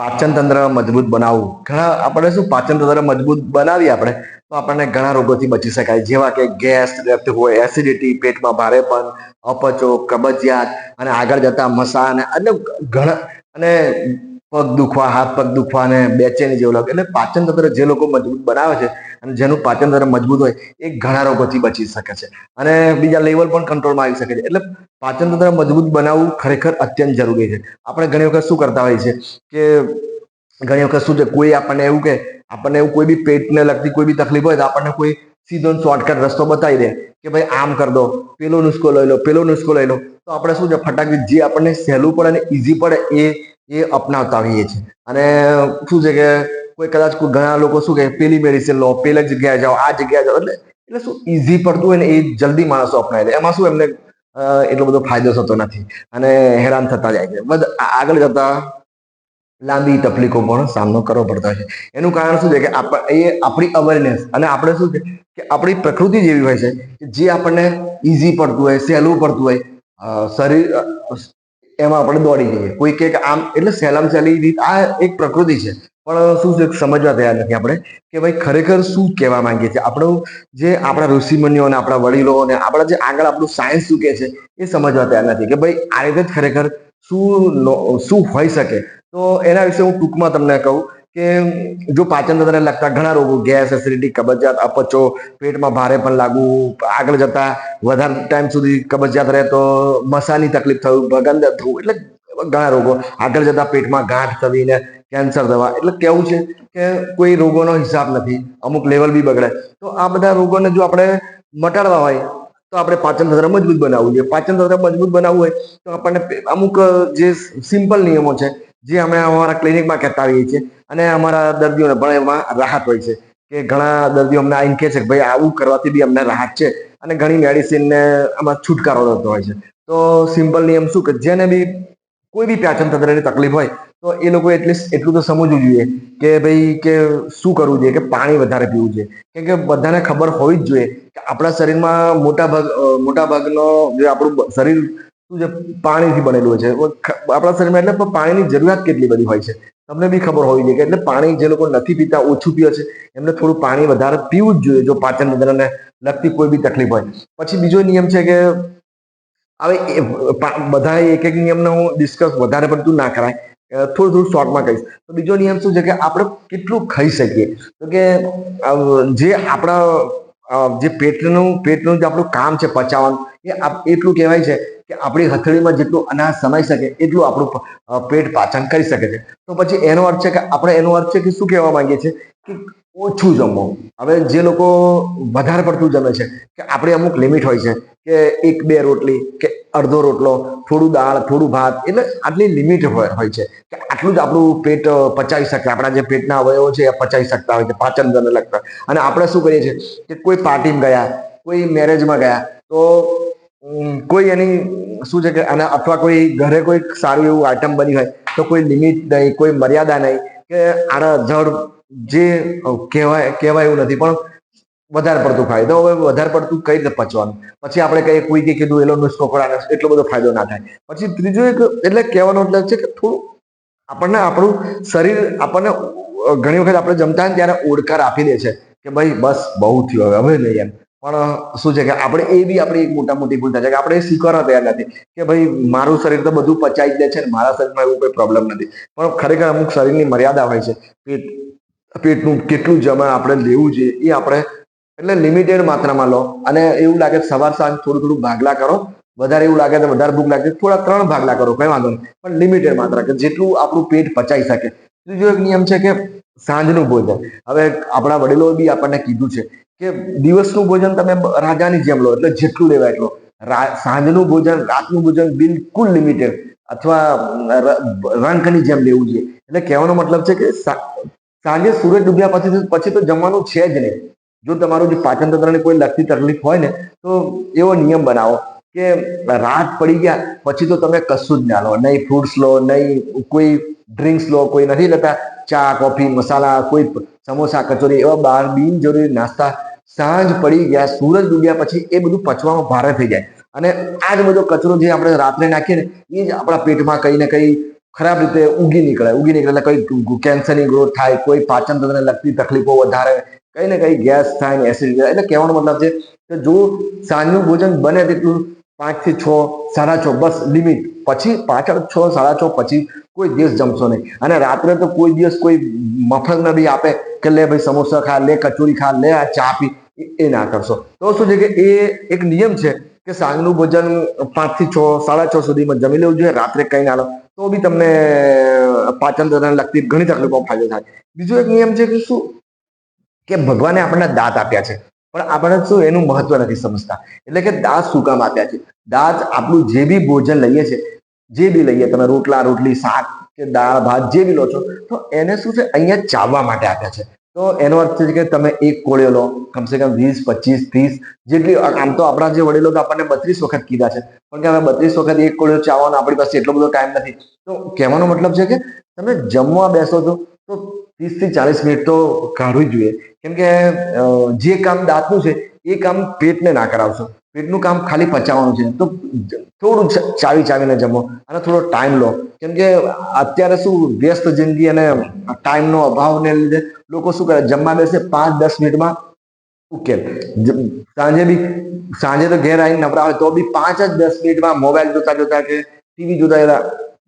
પાચન તંત્ર મજબૂત બનાવવું. ઘણા, આપણે શું પાચન તંત્ર મજબૂત બનાવીએ આપણે, તો આપણને ઘણા રોગોથી બચી શકાય. જેવા કે ગેસ હોય, એસિડિટી, પેટમાં ભારેપણ અપચો, કબજિયાત, અને આગળ જતા મસા અને ઘણા, અને પગ દુખવા, હાથ પગ દુખવા, અને બેચેની જેવું લાગે. એટલે પાચન તંત્ર જે લોકો મજબૂત બનાવે છે અને જેનું પાચન તંત્ર મજબૂત હોય એ ઘણા રોગોથી બચી શકે છે. અને બીજા લેવલ પણ કંટ્રોલમાં આવી શકે છે. એટલે પાચન તંત્ર મજબૂત બનાવવું ખરેખર અત્યંત જરૂરી છે. આપણે ઘણી વખત શું કરતા હોઈએ છીએ કે ઘણી વખત શું છે, કોઈ આપણને એવું કે આપણને એવું કોઈ બી પેટને લગતી કોઈ બી તકલીફ હોય તો આપણને કોઈ સીધો શોર્ટકટ રસ્તો બતાવી દે કે ભાઈ આમ કર દો, પેલો નુસ્ખો લઈ લો, પેલો નુસ્ખો લઈ લો. તો આપણે શું છે, ફટાકડી જે આપણને સહેલું પડે અને ઇઝી પડે એ એ અપનાવતા હોઈએ છીએ. અને શું છે કે કોઈ કદાચ કોઈ ઘણા લોકો શું કે પેલી મેડિસિન લો, પેલી જગ્યાએ જાઓ, આ જગ્યાએ જાઓ. એટલે એટલે શું ઇઝી પડતું હોય ને એ જલ્દી માણસો અપનાવી લે એમાં શું એમને એટલો બધો ફાયદો થતો નથી. અને હેરાન થતા જાય છે. બધ આગળ જતા લાંબી તકલીફો પણ સામનો કરવો પડતો છે. એનું કારણ શું છે કે એ આપણી અવેરનેસ અને આપણે શું છે કે આપણી પ્રકૃતિ જેવી હોય છે જે આપણને ઇઝી પડતું હોય, સહેલું પડતું હોય શરીર એમાં આપણે દોડી જઈએ. કોઈ કે આમ, એટલે સહેલામ સહેલી રીત આ એક પ્રકૃતિ છે. પણ શું છે, સમજવા તૈયાર નથી આપણે કે ભાઈ ખરેખર શું કહેવા માંગીએ છીએ? આપણું જે આપણા ઋષિમુનિઓ અને આપણા વડીલો અને આપણા જે આગળ આપણું સાયન્સ શું કહે છે, એ સમજવા તૈયાર નથી કે ભાઈ આ રીતે જ ખરેખર શું શું હોઈ શકે? તો એના વિશે હું ટૂંકમાં તમને કહું કે જો પાચન તંત્રને લગતા ઘણા રોગો, ગેસ, એસિડિટી, કબજિયાત, અપચો, પેટમાં ભારે પણ લાગવું, આગળ જતા વધારે ટાઈમ સુધી કબજિયાત રહે તો મસાની તકલીફ થવું, ભગંદ થવું એટલે ઘણા રોગો. આગળ જતા પેટમાં ગાંઠ થવી ને કેન્સર થવા, એટલે કેવું છે કે કોઈ રોગોનો હિસાબ નથી, અમુક લેવલ બી બગડે. તો આ બધા રોગોને જો આપણે મટાડવા હોય, તો આપણે પાચન તંત્ર મજબૂત બનાવવું જોઈએ. પાચન તંત્ર મજબૂત બનાવવું હોય, તો આપણને અમુક જે સિમ્પલ નિયમો છે, જે અમે અમારા ક્લિનિકમાં કહેતા આવીએ છીએ અને અમારા દર્દીઓને પણ એમાં રાહત હોય છે કે ઘણા દર્દીઓ અમને આવીને કહે છે કે ભાઈ, આવું કરવાથી બી અમને રાહત છે. અને ઘણી મેડિસિનને આમાં છુટકારો થતો હોય છે. તો સિમ્પલ નિયમ શું કે જેને બી કોઈ બી પાચન તંત્રની તકલીફ હોય, તો એ લોકો એટલીસ્ટ એટલું તો સમજવું જોઈએ કે ભાઈ, કે શું કરવું જોઈએ, કે પાણી વધારે પીવું જોઈએ. કેમ કે બધાને ખબર હોવી જ જોઈએ કે આપણા શરીરમાં મોટા ભાગ મોટા ભાગનો જે આપણું શરીર, શું છે, પાણીથી બનેલું હોય છે. આપણા શરીરમાં એટલે પણ પાણીની જરૂરિયાત કેટલી બધી હોય છે. તમને બી ખબર હોવી જોઈએ કે એટલે પાણી જે લોકો નથી પીતા, ઓછું પીએ છે, એમને થોડું પાણી વધારે પીવું જ જોઈએ જો પાચન તંત્રને લગતી કોઈ બી તકલીફ હોય. પછી બીજો નિયમ છે કે હવે બધા એક એક નિયમને હું ડિસ્કસ વધારે પડતું ના કરાય થોડું થોડું શોર્ટમાં કહીશ. તો બીજો નિયમ શું છે કે આપણે કેટલું ખાઈ શકીએ? તો કે જે આપણા જે પેટનું પેટનું જે આપણું કામ છે પચાવવાનું, એ એટલું કહેવાય છે કે આપણી હથેળીમાં જેટલું અનાજ સમાઈ શકે, એટલું આપણું પેટ પાચન કરી શકે છે. તો પછી એનો અર્થ છે કે આપણે એનો અર્થ છે કે શું કહેવા માંગીએ છીએ? કે ઓછું જમો. હવે જે લોકો વધારે પડતું જમે છે, કે આપણી અમુક લિમિટ હોય છે, કે એક, બે રોટલી, કે અડધો રોટલો, થોડું દાળ, થોડું ભાત, એટલે આટલી લિમિટ હોય હોય છે. કે આટલું જ આપણું પેટ પચાવી શકે. આપણા જે પેટના અવયવો છે, એ પચાવી શકતા હોય છે પાચન તંત્રને લગતા. અને આપણે શું કરીએ છીએ કે કોઈ પાર્ટીમાં ગયા, કોઈ મેરેજમાં ગયા, તો કોઈ એની, શું છે કે, અને અથવા કોઈ ઘરે કોઈ સારું એવું આઈટમ બની હોય, તો કોઈ લિમિટ નહીં, કોઈ મર્યાદા નહીં, કે આના જડ જે કહેવાય કહેવાય એવું નથી, પણ વધારે પડતું તો હવે વધારે પડતું કઈ રીતે પચવાનું? પછી આપણે કઈ કોઈ કે કીધું એલો નુસ્ખો ખોરાક એટલો બધો ફાયદો ના થાય. પછી ત્રીજું એક, એટલે કહેવાનો મતલબ છે કે થોડું આપણને આપણું શરીર આપણને ઘણી વખત આપણે જમતા હોય ત્યારે ઓડકાર આપી દે છે કે, ભાઈ, બસ, બહુ થયું હવે હવે નહીં એમ. પણ શું છે કે આપણે એ બી આપણી એક મોટા મોટી ભૂલ થાય છે કે આપણે સ્વીકારવા તૈયાર નથી કે, ભાઈ, મારું શરીર તો બધું પચાવી જ દે છે મારા શરીરમાં એવું કોઈ પ્રોબ્લેમ નથી. પણ ખરેખર અમુક શરીરની મર્યાદા હોય છે પેટ પેટનું કેટલું જમા આપણે લેવું જોઈએ એ આપણે એટલે લિમિટેડ માત્રામાં લો. અને એવું લાગે સવાર સાંજ થોડું થોડું ભાગલા કરો. વધારે એવું લાગે તો વધારે ભૂખ લાગે થોડા ત્રણ ભાગલા કરો. કઈ વાંધો નહીં. પણ લિમિટેડ માત્રા કે જેટલું આપણું પેટ પચાવી શકે. ત્રીજો એક નિયમ છે કે સાંજનું ભોજન. હવે આપણા વડીલોએ બી આપણને કીધું છે કે દિવસનું ભોજન તમે રાજાની જેમ લો, એટલે જેટલું લેવાય એટલું. સાંજનું ભોજન, રાતનું ભોજન બિલકુલ લિમિટેડ અથવા રંકની જેમ લેવું જોઈએ. એટલે કહેવાનો મતલબ છે કે સાંજે સૂરજ ડૂબ્યા પછી પછી તો જમવાનું છે જ નહીં. જો તમારું જે પાચન તંત્રની કોઈ લગતી તકલીફ હોય ને, તો એવો નિયમ બનાવો કે રાત પડી ગયા, પછી તો તમે કશું જ ના લો. નહીં ફ્રૂટ્સ લો, નહીં કોઈ ડ્રિંક્સ લો, કોઈ નથી લેતા. ચા, કોફી, મસાલા, કોઈ સમોસા, કચોરી એવા બહાર બિનજરૂરી નાસ્તા સાંજ પડી ગયા, સૂરજ ડૂબ્યા પછી એ બધું પચવામાં ભારે થઈ જાય. અને આ જ બધો કચરો જે આપણે રાત્રે નાખીએ ને, એ જ આપણા પેટમાં કઈ ને કઈ ખરાબ રીતે ઉગી નીકળે ઉગી નીકળે એટલે કોઈ કેન્સરની ગ્રોથ થાય, કોઈ પાચન તંત્રને લગતી તકલીફો વધારે, કઈ ને કઈ ગેસ થાય ને એસિડિટી એટલે કહેવાનો મતલબ છે કે જો સાંજનું ભોજન બને તેટલું પાંચથી છ, સાડા છ, બસ લિમિટ પછી પાછળ છ, સાડા છ, પછી કોઈ દિવસ જમશો નહીં. અને રાત્રે તો કોઈ દિવસ કોઈ મફત બી આપે કે લે ભાઈ સમોસા ખા, લે કચોરી ખા, લે આ ચા પી, એ- એ ના કરશો. તો શું છે કે એ એક નિયમ છે કે સાંજનું ભોજન પાંચથી છ, સાડા છ સુધીમાં જમી લેવું જોઈએ, રાત્રે કઈ ના લો. તો બી તમને પાચન તંત્રને લગતી ઘણી તકલીફો ફાયદો થાય. બીજો એક નિયમ છે કે શું? કે ભગવાને આપણને દાંત આપ્યા છે. પણ આપણે શું એનું મહત્વ નથી સમજતા. એટલે કે દાંત શું કામ આપ્યા છે? દાંત આપણું જે બી ભોજન લઈએ છે, જે બી લઈએ, તમે રોટલા, રોટલી, શાક કે દાળ, ભાત, જે બી લો છો, તો એને શું છે? અહીંયા ચાવવા માટે આપ્યા છે. તો એનો અર્થ છે કે તમે એક કોળિયો લો, કમસે કમ વીસ, પચીસ, ત્રીસ, જેટલી આમ તો આપણા જે વડીલો આપણને બત્રીસ વખત કીધા છે. પણ કે હવે બત્રીસ વખત એક કોળિયો ચાવવાનો આપણી પાસે એટલો બધો ટાઈમ નથી. તો કહેવાનો મતલબ છે કે તમે જમવા બેસો છો, તો ત્રીસથી ચાલીસ મિનિટ તો કાઢવી જોઈએ. કેમ કે જે કામ દાંતનું છે, એ કામ પેટને ના કરાવશો. પેટનું કામ ખાલી પચાવવાનું છે. તો થોડું ચાવી ચાવીને જમો અને થોડો ટાઈમ લો. કેમ કે અત્યારે શું વ્યસ્ત જિંદગી અને ટાઈમનો અભાવને લીધે લોકો શું કરે, જમવા બેસે પાંચ, દસ મિનિટમાં ઉકેલ. સાંજે બી, સાંજે તો ઘેર આવીને નબળા હોય તો બી પાંચ જ દસ મિનિટમાં મોબાઈલ જોતા જોતા કે ટીવી જોતા જોતા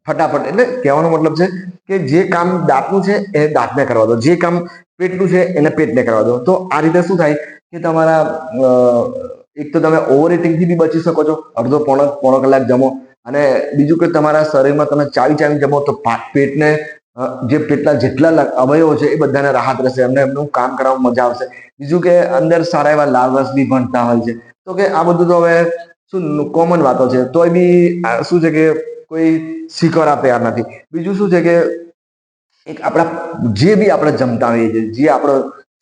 ફટાફટ. એટલે કહેવાનો મતલબ છે કે જે કામ દાંતનું છે એ દાંતને કરવા દો. જે કામ પેટનું છે એને પેટને કરવા દો. તો આ રીતે શું થાય કે તમારા એક તો તમે ઓવરથી બી બચી શકો છો. અડધો પોણો પોણો કલાક જમો. અને બીજું કે તમારા શરીરમાં તમે ચાવી ચાવી જમો તો પેટને જે પેટના જેટલા અવયવો છે એ બધાને રાહત રહેશે. એમને એમનું કામ કરવામાં મજા આવશે. બીજું કે અંદર સારા એવા લાલ રસ બી ભણતા હોય છે. તો કે આ બધું તો હવે શું કોમન વાતો છે. તોય બી આ શું છે કે કોઈ શીખવા તૈયાર નથી. બીજું શું છે કે એક આપણા, જે બી આપણે જમતા હોઈએ છીએ, જે આપણો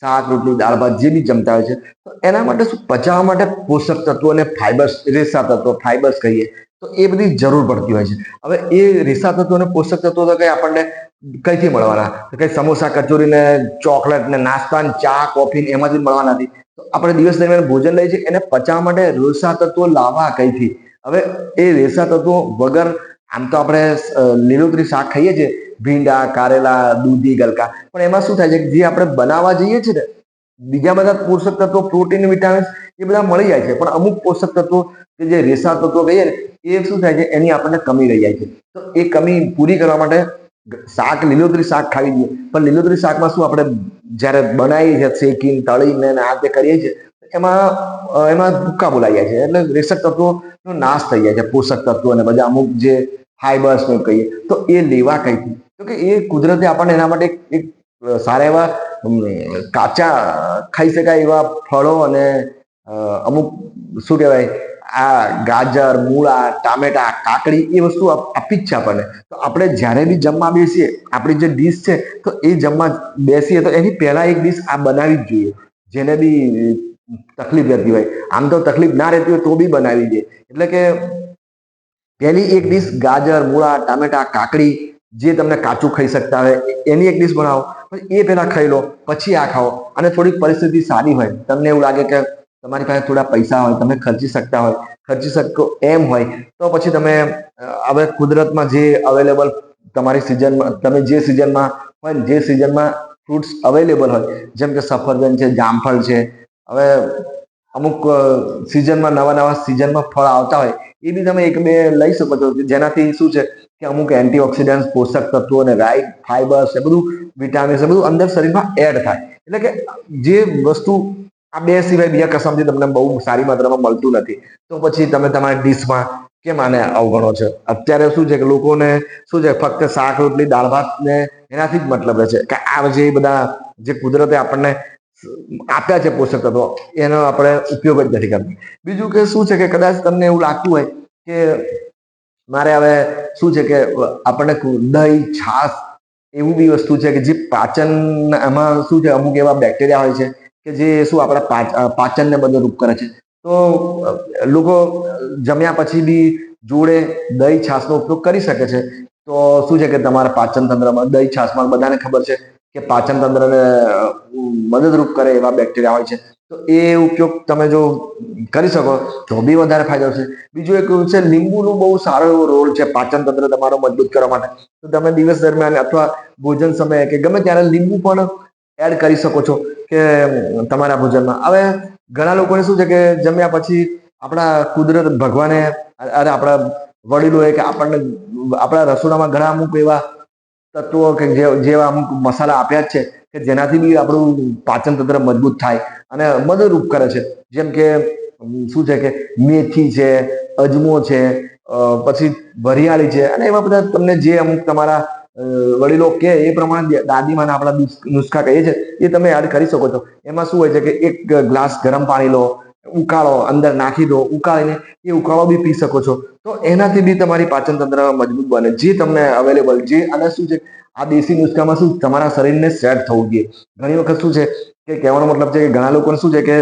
શાક રોટલી દાળ ભાત જે બી જમતા હોય છે, તો એના માટે શું? પચાવવા માટે પોષક તત્વો અને ફાઈબર્સ રેસા તત્વો ફાઈબર્સ કહીએ. તો એ બધી જરૂર પડતી હોય છે. હવે એ રેસા તત્વો અને પોષક તત્વો તો કઈ આપણને કઈથી મળવાના? કઈ સમોસા, કચોરી ને ચોકલેટ ને નાસ્તા ને ચા, કોફી ને એમાંથી મળવાના નથી. તો આપણે દિવસ દરમિયાન ભોજન લઈએ છીએ, એને પચાવવા માટે રેસા તત્વો લાવવા કઈથી? હવે એ રેસા તત્વો વગર આમ તો આપણે લીલોતરી શાક ખાઈએ છીએ, ભીંડા, કારેલા, દૂધી, ગલકા. પણ એમાં શું થાય છે જે આપણે બનાવવા જઈએ છીએ ને, બીજા બધા પોષક તત્વો, પ્રોટીન, વિટામિન્સ, એ બધા મળી જાય છે. પણ અમુક પોષક તત્વો કે જે રેસા તત્વો કહીએ ને, એ શું થાય છે, એની આપણને કમી રહી જાય છે. તો એ કમી પૂરી કરવા માટે શાક, લીલોતરી શાક ખાવી જોઈએ. પણ લીલોતરી શાકમાં શું આપણે જ્યારે બનાવીએ છીએ, શેકીને, તળીને આ તે કરીએ છીએ, એમાં એમાં ભૂક્કા બોલાઈ જાય છે. એટલે રેસક તત્વોનો નાશ થઈ જાય છે, પોષક તત્વો અને બધા અમુક જે ફાઈબર્સ કહીએ. તો એ લેવા કઈથી તો કે એ કુદરતે આપણને એના માટે એક- સારા એવા કાચા ખાઈ શકાય એવા ફળો અને અમુક, શું કહેવાય, આ ગાજર, મૂળા, ટામેટા, કાકડી એ વસ્તુ આપી જ છે આપણને. તો આપણે જ્યારે બી જમવા બેસીએ, આપણી જે ડીશ છે, તો એ જમવા બેસીએ તો એની પહેલા એક ડીશ આ બનાવી જ જોઈએ. જેને બી, તકલીફ રહેતી હોય. આમ તો તકલીફ ના રહેતી હોય તો બી બનાવી દે. એટલે કે પહેલી એક ડીશ ગાજર, મૂળા, ટામેટા, કાકડી જે તમને કાચું ખાઈ શકતા હોય, એની એક ડીશ બનાવો. એ પહેલા ખાઈ લો, પછી આ ખાઓ. અને થોડીક પરિસ્થિતિ સારી હોય. તમને એવું લાગે કે તમારી પાસે થોડા પૈસા હોય, તમે ખર્ચી શકતા હોય, ખર્ચી શકો એમ હોય, તો પછી તમે હવે કુદરતમાં જે અવેલેબલ તમારી સિઝનમાં તમે જે સિઝનમાં હોય જે સિઝનમાં ફ્રૂટ્સ અવેલેબલ હોય, જેમ કે સફરજન છે, જામફળ છે, હવે અમુક સિઝનમાં નવા નવા સિઝનમાં ફળ આવતા હોય, એ બી તમે એક બે લઈ શકો છો. જેનાથી શું છે કે અમુક એન્ટીઓક્સિડન્ટ પોષક તત્વો અને રાઈટ ફાઈબર્સ એ બધું વિટામિન્સ એ બધું અંદર શરીરમાં એડ થાય. એટલે કે જે વસ્તુ આ બે સિવાય બીજા કસમથી તમને બહુ સારી માત્રામાં મળતું નથી. તો પછી તમે તમારી ડીશમાં કેમ આને અવગણો છો? અત્યારે શું છે કે લોકોને શું છે, ફક્ત શાક, રોટલી, દાળ, ભાત ને એનાથી જ મતલબ રહે છે કે આ જે બધા જે કુદરતે આપણને આપ્યા છે પોષક તત્વો, એનો આપણે ઉપયોગ જ નથી કરતા. બીજું કે શું છે કે કદાચ તમને એવું લાગતું હોય કે મારે હવે શું છે કે આપણને દહીં, છાશ એવું બી વસ્તુ છે કે જે પાચન એમાં શું છે, અમુક એવા બેક્ટેરિયા હોય છે કે જે શું આપણા પાચ- પાચનને મદદરૂપ રૂપ કરે છે. તો લોકો જમ્યા પછી બી જોડે દહીં, છાશનો ઉપયોગ કરી શકે છે. તો શું છે કે તમારા પાચન તંત્રમાં દહીં, છાશમાં બધાને ખબર છે કે પાચન તંત્રને મદદરૂપ કરે એવા બેક્ટેરિયા હોય છે. તો એ ઉપયોગ તમે જો કરી શકો, તો બી વધારે ફાયદો છે બીજું એક છે, લીંબુનું બહુ સારો એવો રોલ છે પાચન તંત્ર તમારો મજબૂત કરવા માટે. તો તમે દિવસ દરમિયાન અથવા ભોજન સમયે કે ગમે ત્યારે લીંબુ પણ એડ કરી શકો છો કે તમારા ભોજનમાં. હવે ઘણા લોકોને શું છે કે જમ્યા પછી આપણા કુદરત ભગવાને અરે આપણા વડીલોએ કે આપણને આપણા રસોડામાં ઘણા અમુક એવા તત્વો કે જેવા અમુક મસાલા આપ્યા જ છે. કે જેનાથી બી આપણું પાચન તંત્ર મજબૂત થાય અને મદદરૂપ કરે છે. જેમ કે શું છે કે મેથી છે, અજમો છે પછી વરિયાળી છે અને એવા બધા તમને જે અમુક તમારા વડીલો કે એ પ્રમાણે દાદીમાના આપણા નુસ- નુસ્ખા કહીએ છે, એ તમે એડ કરી શકો છો. એમાં શું હોય છે કે એક ગ્લાસ ગરમ પાણી લો, ઉકાળો, અંદર નાખી દો, ઉકાળીને એ ઉકાળો બી પી શકો છો. તો એનાથી બી તમારી પાચન તંત્ર મજબૂત બને. જે તમને અવેલેબલ જે, અને શું છે આ દેશી નુસ્ખામાં શું? તમારા શરીરને સેટ થવું જોઈએ. ઘણી વખત શું છે કે કહેવાનો મતલબ છે કે ઘણા લોકોને શું છે કે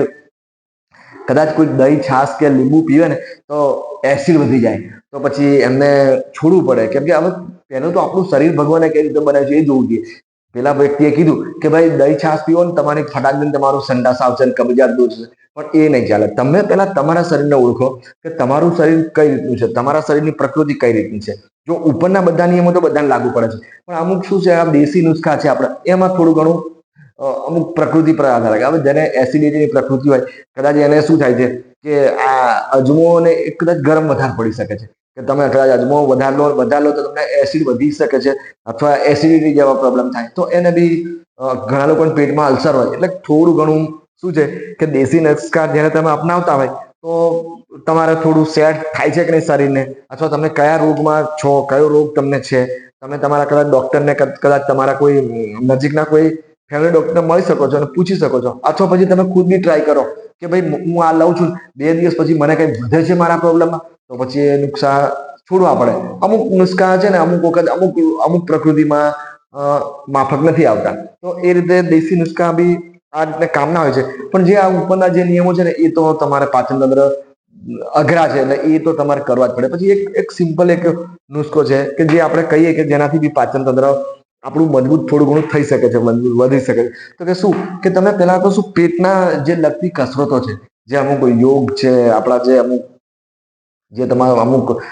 કદાચ કોઈ દહીં, છાશ કે લીંબુ પીવે ને, તો એસિડ વધી જાય. તો પછી એમને છોડવું પડે. કેમ કે હવે પહેલું તો આપણું શરીર ભગવાને કઈ રીતે બનાવ્યું છે એ જોવું જોઈએ. પેલા વ્યક્તિએ કીધું કે ભાઈ દહીં છાશ પીવો ને તમારી ફટાક દઈને તમારું સંડાસ આવશે ને કબજિયાત દૂર થશે પણ એ નહીં ચાલે. તમે પેલા તમારા શરીરને ઓળખો કે તમારું શરીર કઈ રીતનું છે? તમારા શરીરની પ્રકૃતિ કઈ રીતની છે? જો ઉપરના બધા નિયમો તો બધાને લાગુ પડે છે. પણ અમુક શું છે? આ દેશી નુસ્ખા છે આપણે. એમાં થોડું ઘણું અમુક પ્રકૃતિ પર આધાર રાખે. હવે જેને એસિડિટીની પ્રકૃતિ હોય, કદાચ એને શું થાય છે કે આ અજમોને એ કદાચ ગરમ વધારે પડી શકે છે. કે તમે કદાચ અજમો વધારે લો વધારે લો તો તમને એસિડ વધી શકે છે અથવા એસિડિટી જેવા પ્રોબ્લેમ થાય. તો એને બી ઘણા લોકોને પેટમાં અલ્સર હોય. એટલે થોડું ઘણું શું છે કે દેશી નસ્કાર જ્યારે તમે અપનાવતા હોય, તો તમારે થોડું સેટ થાય છે કે નહીં શરીરને? અથવા તમે કયા રોગમાં છો? કયો રોગ તમને છે? તમે તમારા કદાચ ડૉક્ટરને કદાચ તમારા કોઈ નજીકના કોઈ ફેમિલી ડોક્ટરને મળી શકો છો અને પૂછી શકો છો. અથવા પછી તમે ખુદ બી ટ્રાય કરો. કે ભાઈ હું આ લઉં છું. બે દિવસ પછી મને કઈ વધે છે મારા પ્રોબ્લેમમાં? તો પછી એ નુકસાન છોડવા પડે. અમુક નુસ્ખા છે ને અમુક વખત અમુક અમુક પ્રકૃતિમાં માફક નથી આવતા. તો એ રીતે દેશી નુસ્ખા બી આ રીતે કામના હોય છે. પણ જે આ ઉપરના જે નિયમો છે ને, એ તો તમારે પાચન તંત્ર અઘરા છે એટલે એ તો તમારે કરવા જ પડે. પછી એક એક સિમ્પલ એક નુસ્ખો છે કે જે આપણે કહીએ કે જેનાથી બી પાચન તંત્ર આપણું મજબૂત થોડું ઘણું થઈ શકે છે, મજબૂત વધી શકે તો કે શું? કે તમે પહેલાં તો શું, પેટના જે લગતી કસરતો છે, જે અમુક યોગ છે, આપણા જે અમુક, જે તમારા અમુક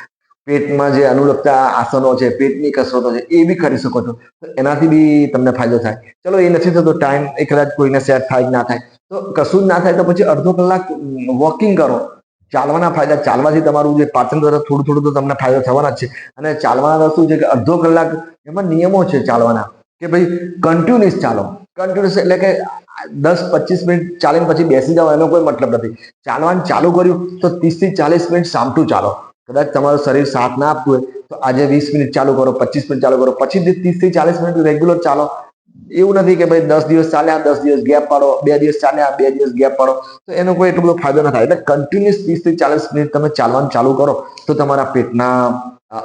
પેટમાં જે અનુલગતા આસનો છે, પેટની કસરતો છે, એ બી કરી શકો છો. એનાથી બી તમને ફાયદો થાય. ચલો, એ નથી થતો ટાઈમ એ કદાચ કોઈને સેટ થાય, ના થાય. તો કશું જ ના થાય તો પછી અડધો કલાક વોકિંગ કરો. ચાલવાના ફાયદા ચાલવાથી તમારું જે પાચન દ્વારા થોડું થોડું તો તમને ફાયદો થવાના છે. અને ચાલવાના શું છે કે અડધો કલાક એમાં નિયમો છે ચાલવાના કે ભાઈ કન્ટિન્યુઅસ ચાલો. કન્ટિન્યુઅસ એટલે કે દસ પચીસ મિનિટ ચાલીને પછી બેસી જાઓ, એનો કોઈ મતલબ નથી. ચાલવાનું ચાલુ કર્યું તો ત્રીસથી ચાલીસ મિનિટ સામટું ચાલો. કદાચ તમારું શરીર સાથ ના આપતું હોય તો આજે વીસ મિનિટ ચાલુ કરો, પચીસ મિનિટ ચાલુ કરો. પછી ત્રીસથી ચાલીસ મિનિટ રેગ્યુલર ચાલો એવું નથી કે ભાઈ દસ દિવસ ચાલ્યા દસ દિવસ ગેપ પાડો, બે દિવસ ચાલ્યા બે દિવસ ગેપ પાડો. તો એનો કોઈ એટલો બધો ફાયદો ના થાય એટલે કન્ટિન્યુઅસ ત્રીસથી ચાલીસ મિનિટ તમે ચાલવાનું ચાલુ કરો, તો તમારા પેટના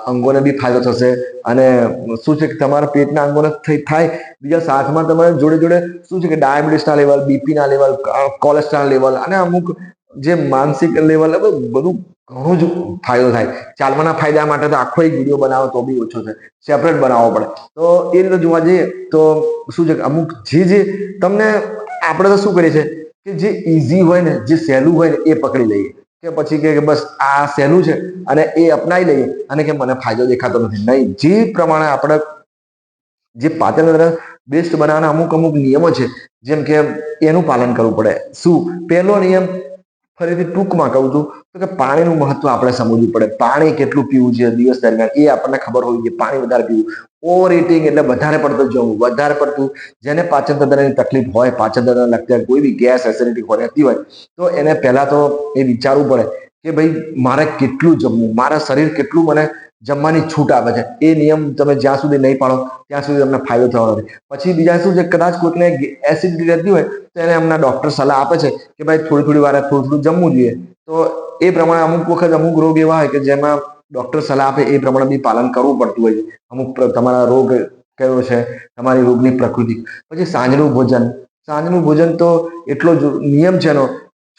અંગોને બી ફાયદો થશે. અને શું છે કે તમારા પેટના અંગોને થઈ- થાય. બીજા સાથમાં તમારે જોડે જોડે શું છે કે ડાયાબિટીસના લેવલ, બીપીના લેવલ કોલેસ્ટ્રોલ લેવલ અને અમુક જે માનસિક લેવલ બધું ઘણું જ ફાયદો થાય. ચાલવાના ફાયદા માટે તો આખો એક વીડિયો બનાવો તો બી ઓછો છે સેપરેટ બનાવવો પડે. તો એ રીતે જોવા જઈએ તો શું છે અમુક જે જે તમને આપણે તો શું કરીએ છીએ કે જે ઇઝી હોય ને, જે સહેલું હોય ને એ પકડી લઈએ. કે પછી કે બસ આ સહેલું છે અને એ અપનાવી લઈએ અને કે મને ફાયદો દેખાતો નથી. નહીં, જે પ્રમાણે આપણે જે પાચન બેસ્ટ બનાવવાના અમુક અમુક નિયમો છે, જેમ કે એનું પાલન કરવું પડે. શું? પહેલો નિયમ ફરીથી ટૂંકમાં કહું છું તો કે પાણીનું મહત્વ આપણે સમજવું પડે. પાણી કેટલું પીવું છે દિવસ દરમિયાન? એ આપણને ખબર હોવી જોઈએ. પાણી વધારે પીવું. ઓવર ઇટિંગ એટલે વધારે પડતું જવું. વધારે પડતું જેને પાચન તંત્રની તકલીફ હોય પાચન તંત્ર લગતા કોઈ બી ગેસ એસિડિટી હોય, રહેતી હોય, તો એને પહેલા તો એ વિચારવું પડે કે ભાઈ મારે કેટલું જમવું? મારા શરીર કેટલું મને જમવાની છૂટ આપે છે. એ નિયમ તમે જ્યાં સુધી નહીં પાડો, ત્યાં સુધી તમને ફાયદો થવાનો નથી. પછી બીજા શું છે, કદાચ કોઈકને એસિડિટી રહેતી હોય, તો એને એમના ડોક્ટર સલાહ આપે છે કે ભાઈ થોડી થોડી વારે થોડું થોડું જમવું જોઈએ. તો એ પ્રમાણે અમુક વખત અમુક રોગ એવા હોય કે જેમાં ડોક્ટર સલાહ આપે, એ પ્રમાણે બી પાલન કરવું પડતું હોય છે. અમુક તમારા રોગ કયો છે, તમારી રોગની પ્રકૃતિ. પછી સાંજનું ભોજન. સાંજનું ભોજન તો એટલો જ નિયમ છે એનો,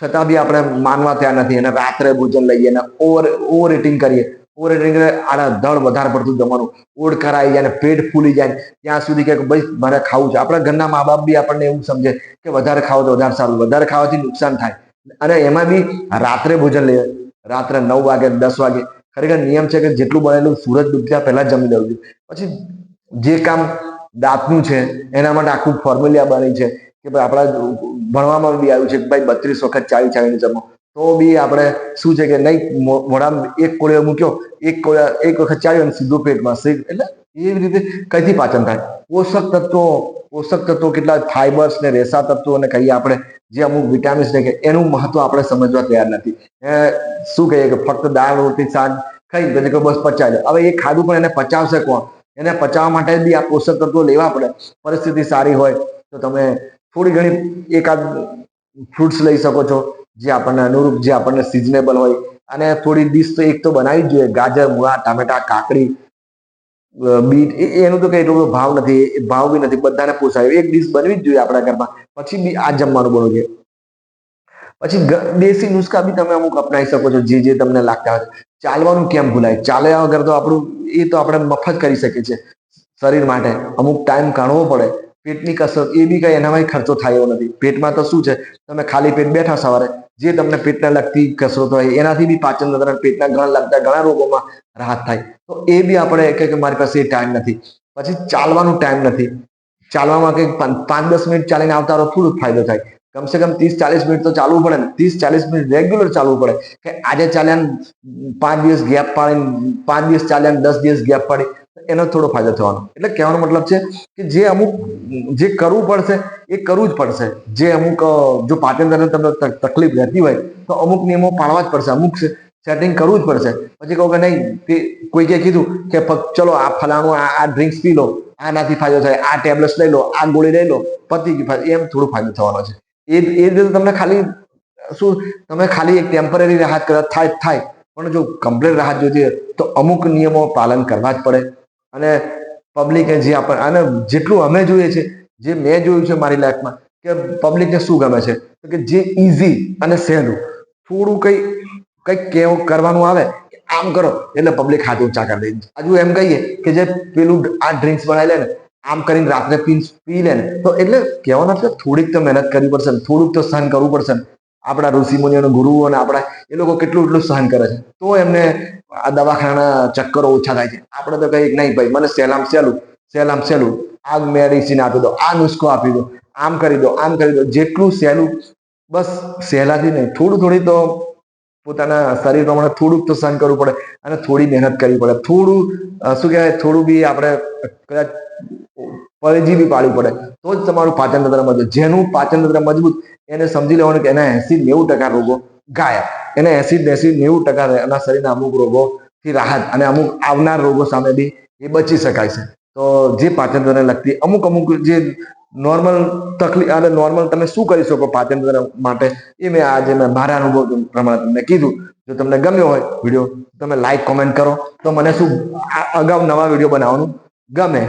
છતાં બી આપણે માનવા ત્યાં નથી. અને રાત્રે ભોજન લઈએ અને ઓવર ઓવર ઇટિંગ કરીએ. ઓવર એટલે આડા દળ વધારે પડતું જમવાનું. ઓડ કરાઈ જાય ને પેટ ફૂલી જાય ત્યાં સુધી કે ભાઈ મારે ખાવું છે. આપણા ઘરના મા બાપ બી આપણને એવું સમજે કે વધારે ખાવ તો વધારે સારું. વધારે ખાવાથી નુકસાન થાય. અને એમાં બી રાત્રે ભોજન લે રાત્રે નવ વાગે, દસ વાગે. ખરેખર નિયમ છે કે જેટલું બનેલું સૂરજ ડૂબતા પહેલા જમી લેવું જોઈએ. પછી જે કામ દાંતનું છે, એના માટે આખું ફોર્મ્યુલા બની છે કે ભાઈ આપણા ભણવામાં બી આવ્યું છે કે ભાઈ બત્રીસ વખત ચાવી ચાવીને જમો. તો બી આપણે શું છે કે નહીં મોઢામાં એક કોળિયો મૂક્યો, એક કોળિયા, એક વખત ચાલ્યો અને સીધું પેટમાં સીધ, એટલે એવી રીતે કઈથી પાચન થાય? પોષક તત્વો પોષક તત્વો કેટલા ફાઈબર્સ ને રેસા તત્વો ને કહીએ આપણે, જે અમુક વિટામિન્સ ને કે એનું મહત્વ આપણે સમજવા તૈયાર નથી. શું કહીએ કે ફક્ત દાળ, રોટી, શાક ખાઈ પછી બસ પચાવી લે હવે એ ખાધું પણ એને પચાવશે કોણ? એને પચાવવા માટે બી આ પોષક તત્વો લેવા પડે. પરિસ્થિતિ સારી હોય તો તમે થોડી ઘણી એકાદ ફ્રૂટ્સ લઈ શકો છો. જે આપણને અનુરૂપ, જે આપણને સિઝનેબલ હોય. અને થોડી ડીશ તો એક તો બનાવી જ જોઈએ. ગાજર, મૂળા, ટામેટા, કાકડી બીટ એનું તો કઈ એટલો ભાવ નથી. ભાવ બી નથી. બધાને પોસાય. એક ડીશ બનવી જ જોઈએ આપણા ઘરમાં. પછી બી આ જમવાનું બનવું જોઈએ પછી દેશી નુસ્ખા બી તમે અમુક અપનાવી શકો છો. જે જે તમને લાગતા હોય. ચાલવાનું કેમ ભૂલાય? ચાલ્યા વગર તો આપણું, એ તો આપણે મફત કરી શકીએ છીએ. શરીર માટે અમુક ટાઈમ કાઢવો પડે. પેટની કસરત, એ બી કઈ એનામાં ખર્ચો થાય એવો નથી. પેટમાં તો શું છે? તમે ખાલી પેટ બેઠા સવારે જે તમને પેટને લગતી કસરત હોય, એનાથી બી પાચન તંત્ર પેટના ઘણા લગતા ઘણા રોગોમાં રાહત થાય. તો એ બી આપણે કે કે મારી પાસે ટાઈમ નથી. પછી ચાલવાનું ટાઈમ નથી. ચાલવામાં કંઈક પાંચ દસ મિનિટ ચાલીને આવતા રહો થોડું ફાયદો થાય. કમસે કમ ત્રીસ ચાલીસ મિનિટ તો ચાલવું પડે ને. ત્રીસ ચાલીસ મિનિટ રેગ્યુલર ચાલવું પડે. કે આજે ચાલ્યા પાંચ દિવસ ગેપ પાડીને, પાંચ દિવસ ચાલ્યા દસ દિવસ ગેપ પાડી એનો થોડો ફાયદો થવાનો. એટલે કહેવાનો મતલબ છે કે જે અમુક, જે કરવું પડશે, એ કરવું જ પડશે. જે અમુક જો પાચન તમને તકલીફ રહેતી હોય, તો અમુક નિયમો પાળવા જ પડશે. અમુક સેટિંગ કરવું જ પડશે. પછી કહું કે નહીં, તે કોઈ કોઈકે કીધું કે ચલો આ ફલાણું, આ આ ડ્રિંક્સ પી લો, આનાથી ફાયદો થાય, આ ટેબ્લેટ્સ લઈ લો, આ ગોળી લઈ લો, પતી ગયું એમ થોડો ફાયદો થવાનો છે. એ એ રીતે તમને ખાલી, શું, તમે ખાલી એક ટેમ્પરરી રાહત કદાચ થાય થાય. પણ જો કમ્પ્લીટ રાહત જોઈતી તો અમુક નિયમો પાલન કરવા જ પડે. અને પબ્લિકે જે આપણે, અને જેટલું અમે જોઈએ છે, જે મેં જોયું છે મારી લાઈફમાં કે પબ્લિકને શું ગમે છે? કે જે ઇઝી અને સહેલું. થોડું કંઈ, કંઈક કેવું કરવાનું આવે આમ કરો, એટલે પબ્લિક હાથ ઊંચા કરી દે. હજુ એમ કહીએ કે જે પેલું આ ડ્રિંક્સ બનાવી લે ને, આમ કરીને રાત્રે પી પી લે ને, તો એટલે કહેવાના છે થોડીક તો મહેનત કરવી પડશે થોડુંક તો સહન કરવું પડશે આપણા ઋષિમુનિઓનો ગુરુ અને આપણા એ લોકો કેટલું એટલું સહન કરે છે. તો એમને આ દવાખાના ચક્કરો ઓછા થાય છે. આપણે તો કહીએ નહીં ભાઈ, મને સહેલામ સહેલું સહેલામ સહેલું આ મેડિસિન આપી દો, આ નુસ્ખો આપી દો, આમ કરી દો, આમ કરી દો. જેટલું સહેલું બસ સહેલાથી નહીં, થોડું થોડી તો પોતાના શરીર પ્રમાણે થોડુંક તો સહન કરવું પડે અને થોડી મહેનત કરવી પડે. થોડું શું કહેવાય, થોડું બી આપણે કદાચ પરેજી બી પાડવી પડે. તો જ તમારું પાચન તંત્ર મજબૂત. જેનું પાચન તંત્ર મજબૂત, એને સમજી લેવાનું કે એના એસી નેવું ટકા રોગો ગાયબ. એને એસી એસી નેવું ટકા એના શરીરના અમુક રોગોથી રાહત અને અમુક આવનાર રોગો સામે બી એ બચી શકાય છે. તો જે પાચન તંત્રને લગતી અમુક અમુક જે નોર્મલ તકલીફ અને નોર્મલ તમે શું કરી શકો પાચન માટે? એ મેં આજે મેં મારા અનુભવ પ્રમાણે તમને કીધું. જો તમને ગમ્યો હોય વીડિયો, તમે લાઈક કોમેન્ટ કરો. તો મને શું અગાઉ નવા વીડિયો બનાવવાનું ગમે